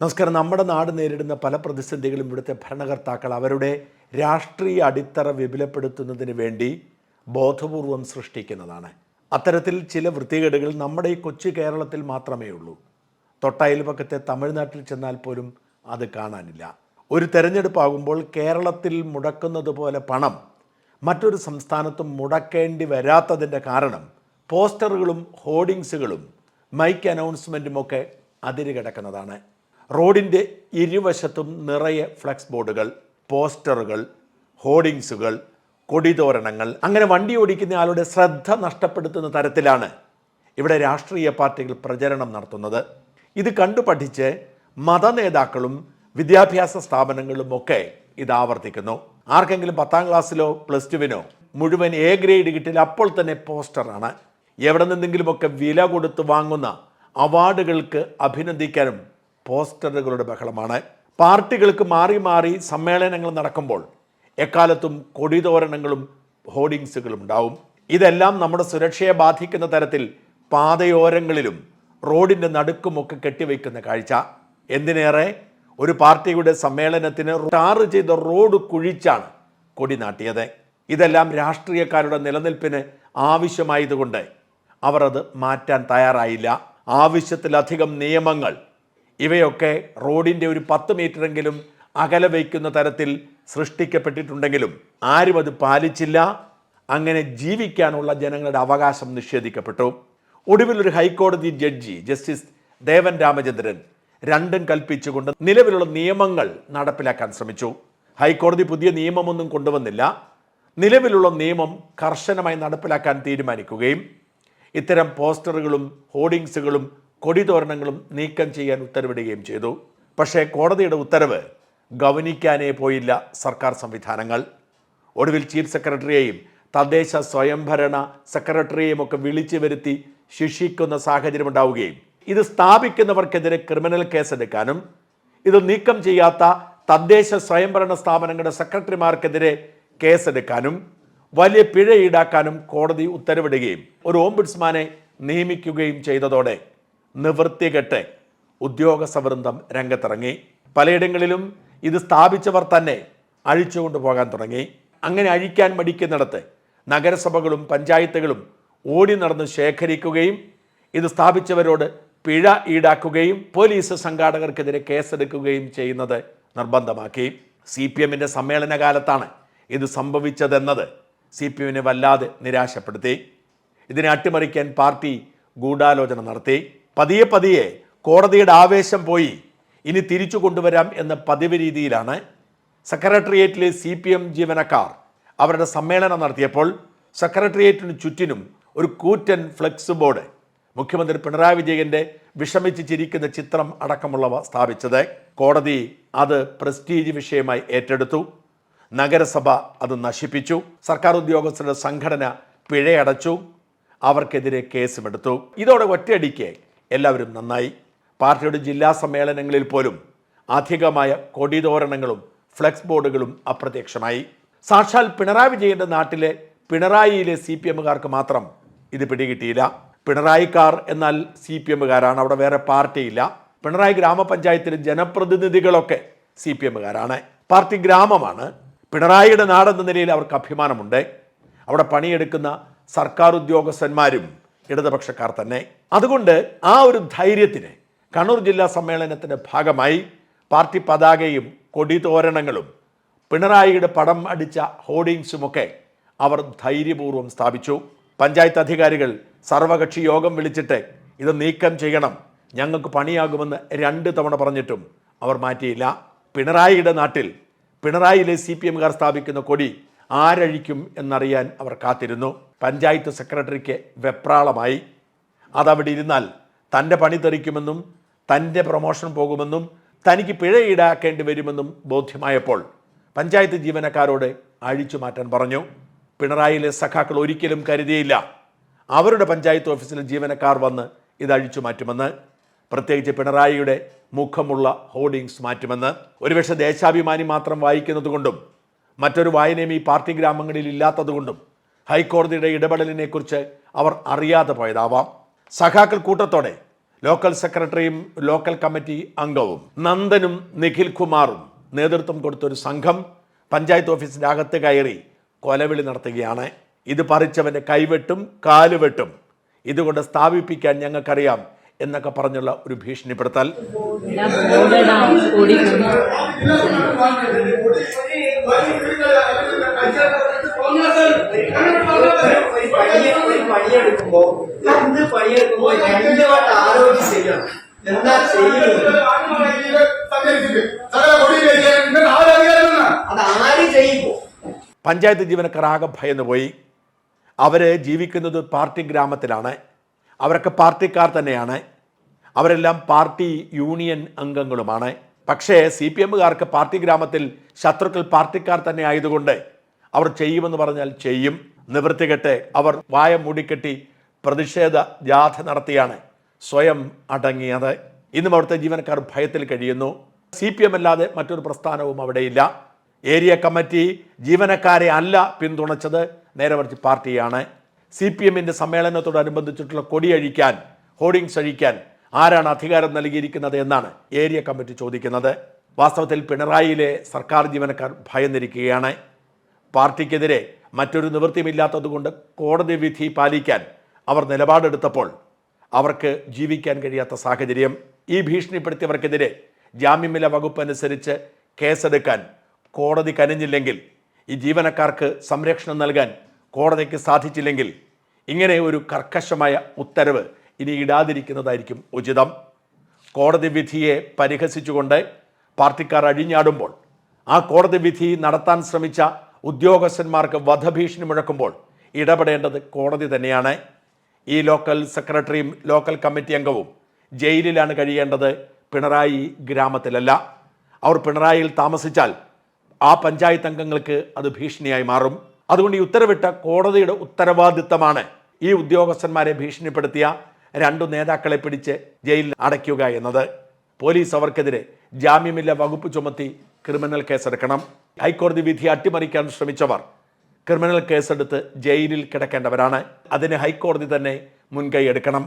നമസ്കാരം. നമ്മുടെ നാട് നേരിടുന്ന പല പ്രതിസന്ധികളും ഇവിടുത്തെ ഭരണകർത്താക്കൾ അവരുടെ രാഷ്ട്രീയ അടിത്തറ വിപുലപ്പെടുത്തുന്നതിന് വേണ്ടി ബോധപൂർവം സൃഷ്ടിക്കുന്നതാണ്. അത്തരത്തിൽ ചില വൃത്തികേടുകൾ നമ്മുടെ ഈ കൊച്ചു കേരളത്തിൽ മാത്രമേ ഉള്ളൂ. തൊട്ടയൽപക്കത്തെ തമിഴ്നാട്ടിൽ ചെന്നാൽ പോലും അത് കാണാനില്ല. ഒരു തെരഞ്ഞെടുപ്പാകുമ്പോൾ കേരളത്തിൽ മുടക്കുന്നത് പോലെ പണം മറ്റൊരു സംസ്ഥാനത്തും മുടക്കേണ്ടി വരാത്തതിന്റെ കാരണം പോസ്റ്ററുകളും ഹോർഡിങ്സുകളും മൈക്ക് അനൗൺസ്മെന്റുമൊക്കെ അതിര് കിടക്കുന്നതാണ് റോഡിന്റെ ഇരുവശത്തും നിറയെ ഫ്ലക്സ് ബോർഡുകൾ പോസ്റ്ററുകൾ ഹോർഡിങ്സുകൾ കൊടിതോരണങ്ങൾ. അങ്ങനെ വണ്ടി ഓടിക്കുന്ന ആളുടെ ശ്രദ്ധ നഷ്ടപ്പെടുത്തുന്ന തരത്തിലാണ് ഇവിടെ രാഷ്ട്രീയ പാർട്ടികൾ പ്രചരണം നടത്തുന്നത്. ഇത് കണ്ടു പഠിച്ച് മതനേതാക്കളും വിദ്യാഭ്യാസ സ്ഥാപനങ്ങളും ഒക്കെ ഇത് ആവർത്തിക്കുന്നു. ആർക്കെങ്കിലും പത്താം ക്ലാസ്സിലോ പ്ലസ് ടുവിനോ മുഴുവൻ എ ഗ്രേഡ് കിട്ടിൽ അപ്പോൾ തന്നെ പോസ്റ്ററാണ് എവിടെ നിന്നെങ്കിലുമൊക്കെ വില കൊടുത്ത് വാങ്ങുന്ന അവാർഡുകൾക്ക് അഭിനന്ദിക്കാനും പോസ്റ്ററുകളുടെ ബഹളമാണ്. പാർട്ടികൾക്ക് മാറി മാറി സമ്മേളനങ്ങൾ നടക്കുമ്പോൾ എക്കാലത്തും കൊടിതോരണങ്ങളും ഹോർഡിങ്സുകളും ഉണ്ടാവും. ഇതെല്ലാം നമ്മുടെ സുരക്ഷയെ ബാധിക്കുന്ന തരത്തിൽ പാതയോരങ്ങളിലും റോഡിന്റെ നടുക്കുമൊക്കെ കെട്ടിവെക്കുന്ന കാഴ്ച. എന്തിനേറെ? ഒരു പാർട്ടിയുടെ സമ്മേളനത്തിന് ടാറ് ചെയ്ത റോഡ് കുഴിച്ചാണ് കൊടി നാട്ടിയത്. ഇതെല്ലാം രാഷ്ട്രീയക്കാരുടെ നിലനിൽപ്പിന് ആവശ്യമായതുകൊണ്ട് അവർ അത് മാറ്റാൻ തയ്യാറായില്ല. ആവശ്യത്തിലധികം നിയമങ്ങൾ ഇവയൊക്കെ റോഡിന്റെ ഒരു പത്ത് മീറ്ററെങ്കിലും അകലെ വയ്ക്കുന്ന തരത്തിൽ സൃഷ്ടിക്കപ്പെട്ടിട്ടുണ്ടെങ്കിലും ആരും അത് പാലിച്ചില്ല. അങ്ങനെ ജീവിക്കാനുള്ള ജനങ്ങളുടെ അവകാശം നിഷേധിക്കപ്പെട്ടു. ഒടുവിൽ ഒരു ഹൈക്കോടതി ജഡ്ജി ജസ്റ്റിസ് ദേവൻ രാമചന്ദ്രൻ രണ്ടും കൽപ്പിച്ചുകൊണ്ട് നിലവിലുള്ള നിയമങ്ങൾ നടപ്പിലാക്കാൻ ശ്രമിച്ചു. ഹൈക്കോടതി പുതിയ നിയമമൊന്നും കൊണ്ടുവന്നില്ല. നിലവിലുള്ള നിയമം കർശനമായി നടപ്പിലാക്കാൻ തീരുമാനിക്കുകയും ഇത്തരം പോസ്റ്ററുകളും ഹോർഡിങ്സുകളും കൊടിതോരണങ്ങളും നീക്കം ചെയ്യാൻ ഉത്തരവിടുകയും ചെയ്തു. പക്ഷേ കോടതിയുടെ ഉത്തരവ് ഗവനിക്കാനേ പോയില്ല സർക്കാർ സംവിധാനങ്ങൾ. ഒടുവിൽ ചീഫ് സെക്രട്ടറിയെയും തദ്ദേശ സ്വയംഭരണ സെക്രട്ടറിയെയും ഒക്കെ വിളിച്ചു വരുത്തി ശിക്ഷിക്കുന്ന സാഹചര്യം ഉണ്ടാവുകയും. ഇത് സ്ഥാപിക്കുന്നവർക്കെതിരെ ക്രിമിനൽ കേസെടുക്കാനും ഇത് നീക്കം ചെയ്യാത്ത തദ്ദേശ സ്വയംഭരണ സ്ഥാപനങ്ങളുടെ സെക്രട്ടറിമാർക്കെതിരെ കേസെടുക്കാനും വലിയ പിഴ ഈടാക്കാനും കോടതി ഉത്തരവിടുകയും ഒരു ഓംബുഡ്സ്മാനെ നിയമിക്കുകയും ചെയ്തതോടെ നിവൃത്തികെട്ട് ഉദ്യോഗ വൃന്ദം രംഗത്തിറങ്ങി. പലയിടങ്ങളിലും ഇത് സ്ഥാപിച്ചവർ തന്നെ അഴിച്ചുകൊണ്ടു പോകാൻ തുടങ്ങി. അങ്ങനെ അഴിക്കാൻ മടിക്കുന്നിടത്ത് നഗരസഭകളും പഞ്ചായത്തുകളും ഓടി നടന്ന് ശേഖരിക്കുകയും ഇത് സ്ഥാപിച്ചവരോട് പിഴ ഈടാക്കുകയും പോലീസ് സംഘാടകർക്കെതിരെ കേസെടുക്കുകയും ചെയ്യുന്നത് നിർബന്ധമാക്കി. സി പി എമ്മിന്റെ സമ്മേളന കാലത്താണ് ഇത് സംഭവിച്ചതെന്നത്. സി പി എമ്മിനെ വല്ലാതെ നിരാശപ്പെടുത്തി. ഇതിനെ അട്ടിമറിക്കാൻ പാർട്ടി ഗൂഢാലോചന നടത്തി. പതിയെ പതിയെ കോടതിയുടെ ആവേശം പോയി. ഇനി തിരിച്ചു കൊണ്ടുവരാം എന്ന പതിവ് രീതിയിലാണ് സെക്രട്ടേറിയറ്റിലെ സി പി എം ജീവനക്കാർ അവരുടെ സമ്മേളനം നടത്തിയപ്പോൾ സെക്രട്ടേറിയറ്റിന് ചുറ്റിനും ഒരു കൂറ്റൻ ഫ്ലെക്സ് ബോർഡ് മുഖ്യമന്ത്രി പിണറായി വിജയന്റെ വിഷമിച്ച് ചിരിക്കുന്ന ചിത്രം അടക്കമുള്ളവ സ്ഥാപിച്ചത്. കോടതി അത് പ്രസ്റ്റീജ് വിഷയമായി ഏറ്റെടുത്തു. നഗരസഭ അത് നശിപ്പിച്ചു. സർക്കാർ ഉദ്യോഗസ്ഥരുടെ സംഘടന പിഴയടച്ചു. അവർക്കെതിരെ കേസുമെടുത്തു. ഇതോടെ ഒറ്റയടിക്ക് എല്ലാവരും നന്നായി. പാർട്ടിയുടെ ജില്ലാ സമ്മേളനങ്ങളിൽ പോലും അധികമായ കൊടിതോരണങ്ങളും ഫ്ലെക്സ് ബോർഡുകളും അപ്രത്യക്ഷമായി. സാക്ഷാൽ പിണറായി വിജയന്റെ നാട്ടിലെ പിണറായിയിലെ സി പി എമ്മുകാർക്ക് മാത്രം ഇത് പിടികിട്ടിയില്ല. പിണറായിക്കാർ എന്നാൽ സി പി എമ്മുകാരാണ് അവിടെ വേറെ പാർട്ടിയില്ല. പിണറായി ഗ്രാമപഞ്ചായത്തിലെ ജനപ്രതിനിധികളൊക്കെ സി പി എമ്മുകാരാണ്. പാർട്ടി ഗ്രാമമാണ്. പിണറായിയുടെ നാടെന്ന നിലയിൽ അവർക്ക് അഭിമാനമുണ്ട്. അവിടെ പണിയെടുക്കുന്ന സർക്കാർ ഉദ്യോഗസ്ഥന്മാരും ഇടതുപക്ഷക്കാർ തന്നെ. അതുകൊണ്ട് ആ ഒരു ധൈര്യത്തിന് കണ്ണൂർ ജില്ലാ സമ്മേളനത്തിന്റെ ഭാഗമായി പാർട്ടി പതാകയും കൊടിതോരണങ്ങളും പിണറായിയുടെ പടം അടിച്ച ഹോർഡിങ്സുമൊക്കെ അവർ ധൈര്യപൂർവം സ്ഥാപിച്ചു. പഞ്ചായത്ത് അധികാരികൾ സർവകക്ഷി യോഗം വിളിച്ചിട്ട് ഇത് നീക്കം ചെയ്യണം. ഞങ്ങൾക്ക് പണിയാകുമെന്ന് രണ്ട് തവണ പറഞ്ഞിട്ടും അവർ മാറ്റിയില്ല. പിണറായിയുടെ നാട്ടിൽ പിണറായിയിലെ സി പി എമ്മുകാർ സ്ഥാപിക്കുന്ന കൊടി ആരഴിക്കും എന്നറിയാൻ അവർ കാത്തിരുന്നു. പഞ്ചായത്ത് സെക്രട്ടറിക്ക് വെപ്രാളമായി. അതവിടെ ഇരുന്നാൽ തന്റെ പണി തെറിക്കുമെന്നും തന്റെ പ്രൊമോഷൻ പോകുമെന്നും തനിക്ക് പിഴ ഈടാക്കേണ്ടി വരുമെന്നും ബോധ്യമായപ്പോൾ പഞ്ചായത്ത് ജീവനക്കാരോട് അഴിച്ചു മാറ്റാൻ പറഞ്ഞു. പിണറായിയിലെ സഖാക്കൾ ഒരിക്കലും കരുതിയില്ല. അവരുടെ പഞ്ചായത്ത് ഓഫീസിലെ ജീവനക്കാർ വന്ന് ഇത് അഴിച്ചു മാറ്റുമെന്ന് പ്രത്യേകിച്ച് പിണറായിയുടെ മുഖമുള്ള ഹോർഡിങ്സ് മാറ്റുമെന്ന്. ഒരുപക്ഷെ ദേശാഭിമാനി മാത്രം വായിക്കുന്നത് കൊണ്ടും മറ്റൊരു വായനയും ഈ പാർട്ടി ഗ്രാമങ്ങളിൽ ഇല്ലാത്തതുകൊണ്ടും ഹൈക്കോടതിയുടെ ഇടപെടലിനെക്കുറിച്ച് അവർ അറിയാതെ പോയതാവാം. സഖാക്കൾ കൂട്ടത്തോടെ ലോക്കൽ സെക്രട്ടറിയും ലോക്കൽ കമ്മിറ്റി അംഗവും നന്ദനും നിഖിൽ കുമാറും നേതൃത്വം കൊടുത്തൊരു സംഘം പഞ്ചായത്ത് ഓഫീസിന്റെ അകത്ത് കയറി കൊലവിളി നടത്തുകയാണ്. ഇത് പറിച്ചവന്റെ കൈവെട്ടും കാലുവെട്ടും ഇതുകൊണ്ട് സ്ഥാപിപ്പിക്കാൻ ഞങ്ങൾക്കറിയാം എന്നൊക്കെ പറഞ്ഞുള്ള ഒരു ഭീഷണിപ്പെടുത്തൽ. പണിയെടുക്കുമ്പോ എന്ത് പണിയെടുക്കുമ്പോ ചെയ്യണം എന്താ ചെയ്യുന്നത് അത് ആര് ചെയ്യുമ്പോ പഞ്ചായത്ത് ജീവനക്കാർ ആകെ ഭയന്നു പോയി അവർ ജീവിക്കുന്നത് പാർട്ടി ഗ്രാമത്തിലാണ്. അവരൊക്കെ പാർട്ടിക്കാർ തന്നെയാണ്. അവരെല്ലാം പാർട്ടി യൂണിയൻ അംഗങ്ങളുമാണ്. പക്ഷേ സി പി എമ്മുകാർക്ക് പാർട്ടി ഗ്രാമത്തിൽ ശത്രുക്കൾ പാർട്ടിക്കാർ തന്നെ ആയതുകൊണ്ട് അവർ ചെയ്യുമെന്ന് പറഞ്ഞാൽ ചെയ്യും. നിവൃത്തികെട്ട് അവർ വായ മൂടിക്കെട്ടി പ്രതിഷേധ ജാഥ നടത്തിയാണ് സ്വയം അടങ്ങിയത്. ഇന്നും അവിടുത്തെ ജീവനക്കാർ ഭയത്തിൽ കഴിയുന്നു. സി പി എം അല്ലാതെ മറ്റൊരു പ്രസ്ഥാനവും അവിടെയില്ല. ഏരിയ കമ്മിറ്റി ജീവനക്കാരെ അല്ല പിന്തുണച്ചത് നേരെ മറിച്ച് പാർട്ടിയാണ്. സി പി എമ്മിന്റെ സമ്മേളനത്തോടനുബന്ധിച്ചിട്ടുള്ള കൊടിയഴിക്കാൻ ഹോർഡിങ്സ് അഴിക്കാൻ ആരാണ് അധികാരം നൽകിയിരിക്കുന്നത് എന്നാണ് ഏരിയ കമ്മിറ്റി ചോദിക്കുന്നത്. വാസ്തവത്തിൽ പിണറായിയിലെ സർക്കാർ ജീവനക്കാർ ഭയന്നിരിക്കുകയാണ്. പാർട്ടിക്കെതിരെ മറ്റൊരു നിവൃത്തിയുമില്ലാത്തതുകൊണ്ട് കോടതി വിധി പാലിക്കാൻ അവർ നിലപാടെടുത്തപ്പോൾ അവർക്ക് ജീവിക്കാൻ കഴിയാത്ത സാഹചര്യം. ഈ ഭീഷണിപ്പെടുത്തിയവർക്കെതിരെ ജാമ്യമില വകുപ്പ് അനുസരിച്ച് കേസെടുക്കാൻ കോടതി കനിഞ്ഞില്ലെങ്കിൽ ഈ ജീവനക്കാർക്ക് സംരക്ഷണം നൽകാൻ കോടതിക്ക് സാധിച്ചില്ലെങ്കിൽ ഇങ്ങനെ ഒരു കർക്കശമായ ഉത്തരവ് ഇനി ഇടാതിരിക്കുന്നതായിരിക്കും ഉചിതം. കോടതി വിധിയെ പരിഹസിച്ചുകൊണ്ട് പാർട്ടിക്കാർ അഴിഞ്ഞാടുമ്പോൾ ആ കോടതി വിധി നടത്താൻ ശ്രമിച്ച ഉദ്യോഗസ്ഥന്മാർക്ക് വധഭീഷണി മുഴക്കുമ്പോൾ ഇടപെടേണ്ടത് കോടതി തന്നെയാണ്. ഈ ലോക്കൽ സെക്രട്ടറിയും ലോക്കൽ കമ്മിറ്റി അംഗവും ജയിലിലാണ് കഴിയേണ്ടത് പിണറായി ഗ്രാമത്തിലല്ല. അവർ പിണറായിയിൽ താമസിച്ചാൽ ആ പഞ്ചായത്ത് അംഗങ്ങൾക്ക് അത് ഭീഷണിയായി മാറും. അതുകൊണ്ട് ഈ ഉത്തരവിട്ട കോടതിയുടെ ഉത്തരവാദിത്തമാണ് ഈ ഉദ്യോഗസ്ഥന്മാരെ ഭീഷണിപ്പെടുത്തിയ രണ്ടു നേതാക്കളെ പിടിച്ച് ജയിലിൽ അടയ്ക്കുക എന്നത്. പോലീസ് അവർക്കെതിരെ ജാമ്യമില്ല വകുപ്പ് ചുമത്തി ക്രിമിനൽ കേസെടുക്കണം. ഹൈക്കോടതി വിധി അട്ടിമറിക്കാൻ ശ്രമിച്ചവർ ക്രിമിനൽ കേസെടുത്ത് ജയിലിൽ കിടക്കേണ്ടവരാണ്. അതിന് ഹൈക്കോടതി തന്നെ മുൻകൈ എടുക്കണം.